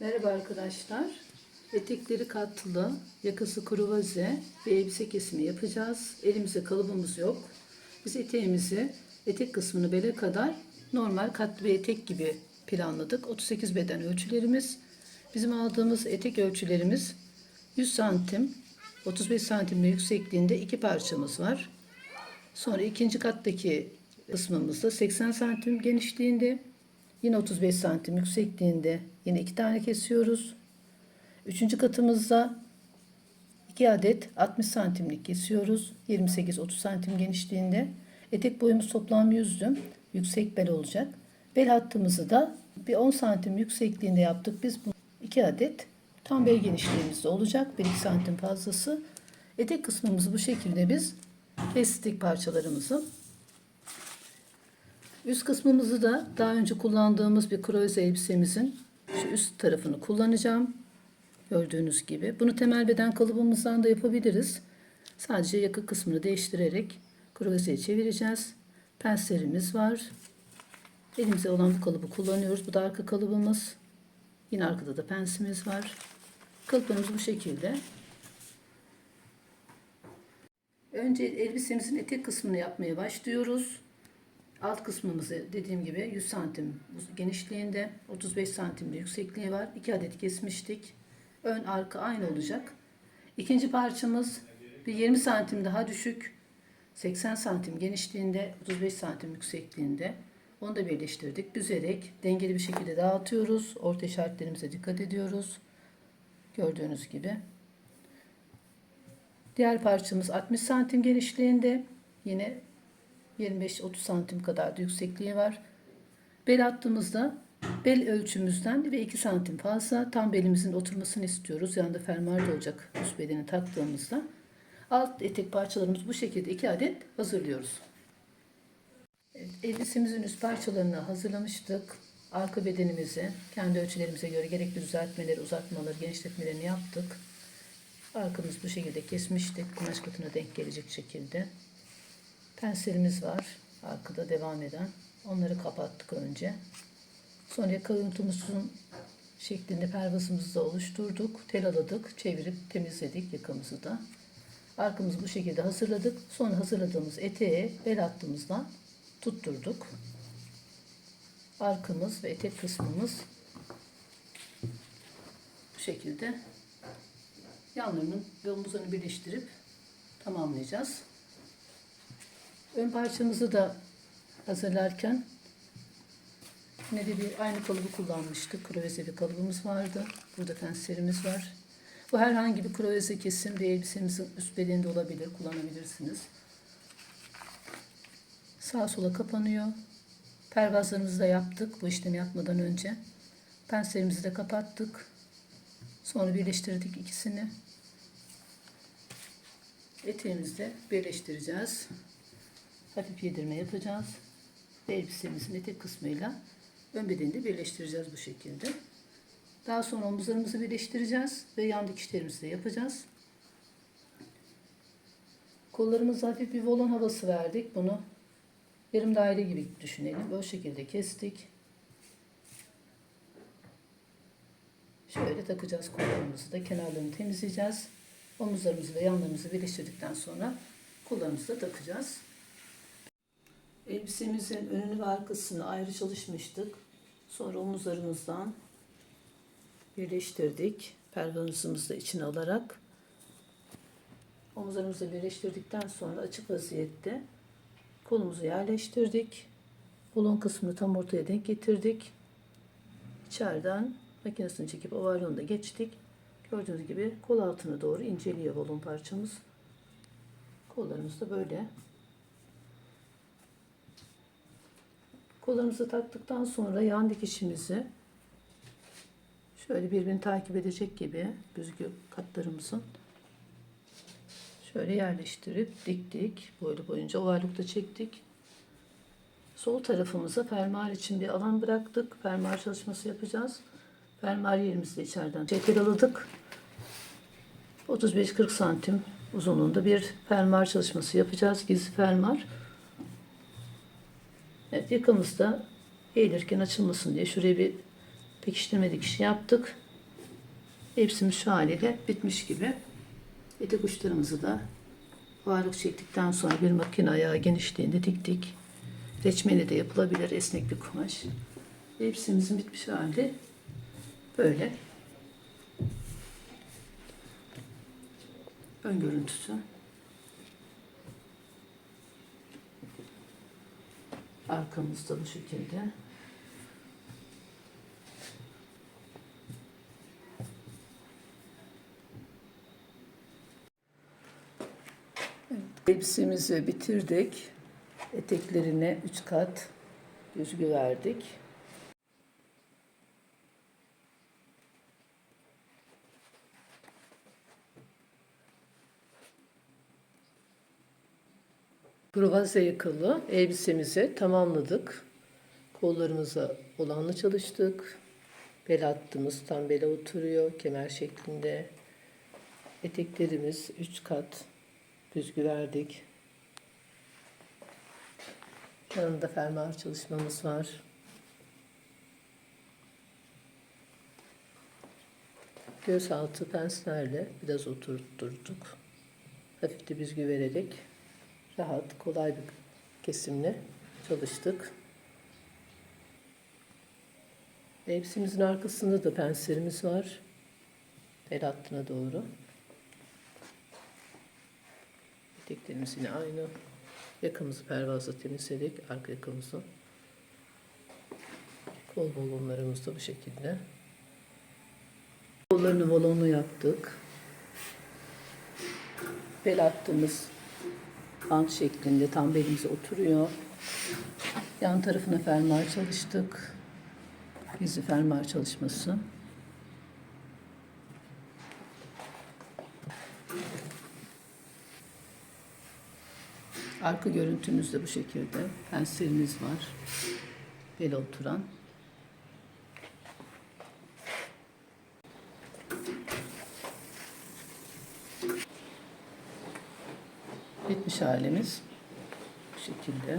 Merhaba arkadaşlar. Etekleri katlı, yakası kruvaze ve elbise kesimi yapacağız. Elimizde kalıbımız yok. Biz eteğimizi, etek kısmını bele kadar normal katlı bir etek gibi planladık. 38 beden ölçülerimiz. Bizim aldığımız etek ölçülerimiz 100 santim, 35 santimle yüksekliğinde iki parçamız var. Sonra ikinci kattaki kısmımızda 80 santim genişliğinde, yine 35 santim yüksekliğinde yine iki tane kesiyoruz. Üçüncü katımızda 2 adet 60 santimlik kesiyoruz. 28-30 santim genişliğinde. Etek boyumuz toplam 100'dü. Yüksek bel olacak. Bel hattımızı da bir 10 santim yüksekliğinde yaptık. Biz bu 2 adet tam bel genişliğimizde olacak. 1-2 santim fazlası. Etek kısmımızı bu şekilde biz kestik parçalarımızı. Üst kısmımızı da daha önce kullandığımız bir kroze elbisemizin şu üst tarafını kullanacağım. Gördüğünüz gibi. Bunu temel beden kalıbımızdan da yapabiliriz. Sadece yaka kısmını değiştirerek krozeye çevireceğiz. Penslerimiz var. Elimize olan bu kalıbı kullanıyoruz. Bu da arka kalıbımız. Yine arkada da pensimiz var. Kalıplarımız bu şekilde. Önce elbisemizin etek kısmını yapmaya başlıyoruz. Alt kısmımızı dediğim gibi 100 santim genişliğinde, 35 santimde yüksekliği var. 2 adet kesmiştik. Ön arka aynı olacak. İkinci parçamız bir 20 santim daha düşük. 80 santim genişliğinde, 35 santim yüksekliğinde. Onu da birleştirdik. Büzerek dengeli bir şekilde dağıtıyoruz. Orta işaretlerimize dikkat ediyoruz. Gördüğünüz gibi. Diğer parçamız 60 santim genişliğinde. Yine 25-30 santim kadar da yüksekliği var. Bel attığımızda bel ölçümüzden ve 2 santim fazla tam belimizin oturmasını istiyoruz. Yanında fermuar da olacak üst bedeni taktığımızda. Alt etek parçalarımız bu şekilde 2 adet hazırlıyoruz. Evet, elbisemizin üst parçalarını hazırlamıştık. Arka bedenimizi kendi ölçülerimize göre gerekli düzeltmeleri, uzatmaları, genişletmelerini yaptık. Arkamız bu şekilde kesmiştik. Kumaş katına denk gelecek şekilde. Penselimiz var. Arkada devam eden. Onları kapattık önce. Sonra kırıntıımızın şeklinde pervasımızı da oluşturduk. Telaladık, çevirip temizledik yakamızı da. Arkamızı bu şekilde hazırladık. Sonra hazırladığımız eteğe bel hattımızdan tutturduk. Arkamız ve etek kısmımız bu şekilde yanlarının ve omuzlarını birleştirip tamamlayacağız. Ön parçamızı da hazırlarken yine de bir aynı kalıbı kullanmıştık. Kroveze bir kalıbımız vardı. Burada penslerimiz var. Bu herhangi bir kroveze kesim bir elbisemizin üst bedeninde olabilir. Kullanabilirsiniz. Sağa sola kapanıyor. Pervazlarımızı da yaptık bu işlemi yapmadan önce. Penslerimizi de kapattık. Sonra birleştirdik ikisini. Eteğimizle birleştireceğiz. Hafif yedirme yapacağız. Ve elbisemizin etek kısmıyla ön bedeni de birleştireceğiz bu şekilde. Daha sonra omuzlarımızı birleştireceğiz ve yan dikişlerimizi de yapacağız. Kollarımıza hafif bir volon havası verdik. Bunu yarım daire gibi düşünelim. Böyle şekilde kestik. Şöyle takacağız kollarımızı da kenarlarını temizleyeceğiz. Omuzlarımızı ve yanlarımızı birleştirdikten sonra kollarımızı da takacağız. Elbisemizin önünü ve arkasını ayrı çalışmıştık. Sonra omuzlarımızdan birleştirdik. Pervanızımızı da içine alarak. Omuzlarımızı birleştirdikten sonra açık vaziyette kolumuzu yerleştirdik. Kolun kısmını tam ortaya denk getirdik. İçeriden makinesini çekip ovaryonda geçtik. Gördüğünüz gibi kol altına doğru inceliyor volum parçamız. Kollarımız da böyle. Kollarımızı taktıktan sonra yan dikişimizi şöyle birbirini takip edecek gibi büzgü katlarımızın şöyle yerleştirip diktik. Boylu boyunca ovarlıkta çektik. Sol tarafımıza fermuar için bir alan bıraktık. Fermuar çalışması yapacağız. Fermuar yerimizi de içeriden çetiraladık. 35-40 santim uzunluğunda bir fermuar çalışması yapacağız. Gizli fermuar. Evet yakamızda eğilirken açılmasın diye şuraya bir pekiştirme dikişi yaptık. Hepsimiz şu haliyle bitmiş gibi. Etek uçlarımızı da ağırlık çektikten sonra bir makine ayağı genişliğinde diktik. Reçmeli de yapılabilir esnek bir kumaş. Hepsimizin bitmiş hali böyle. Ön görüntüsü. Arkamızda bu şekilde. Elbisemizi bitirdik. Eteklerine üç kat düzgü verdik. Kruvaze yakalı elbisemizi tamamladık. Kollarımıza olanla çalıştık. Bel hattımız tam bele oturuyor. Kemer şeklinde. Eteklerimiz üç kat düzgü verdik. Yanında fermuar çalışmamız var. Göz altı penslerle biraz oturtturduk. Hafif de büzgü vererek rahat, kolay bir kesimle çalıştık. Elbisemizin arkasında da penslerimiz var. El hattına doğru. Eteklerimiz yine aynı. Yakamızı pervazla temizledik. Arka yakamızı. Kol balonlarımız da bu şekilde. Kollarını balonlu yaptık. Bel hattımız bant şeklinde tam belimize oturuyor. Yan tarafına fermuar çalıştık. Gizli fermuar çalışması. Arka görüntümüz de bu şekilde. Penselimiz var. Bel oturan. Bitmiş halimiz bu şekilde.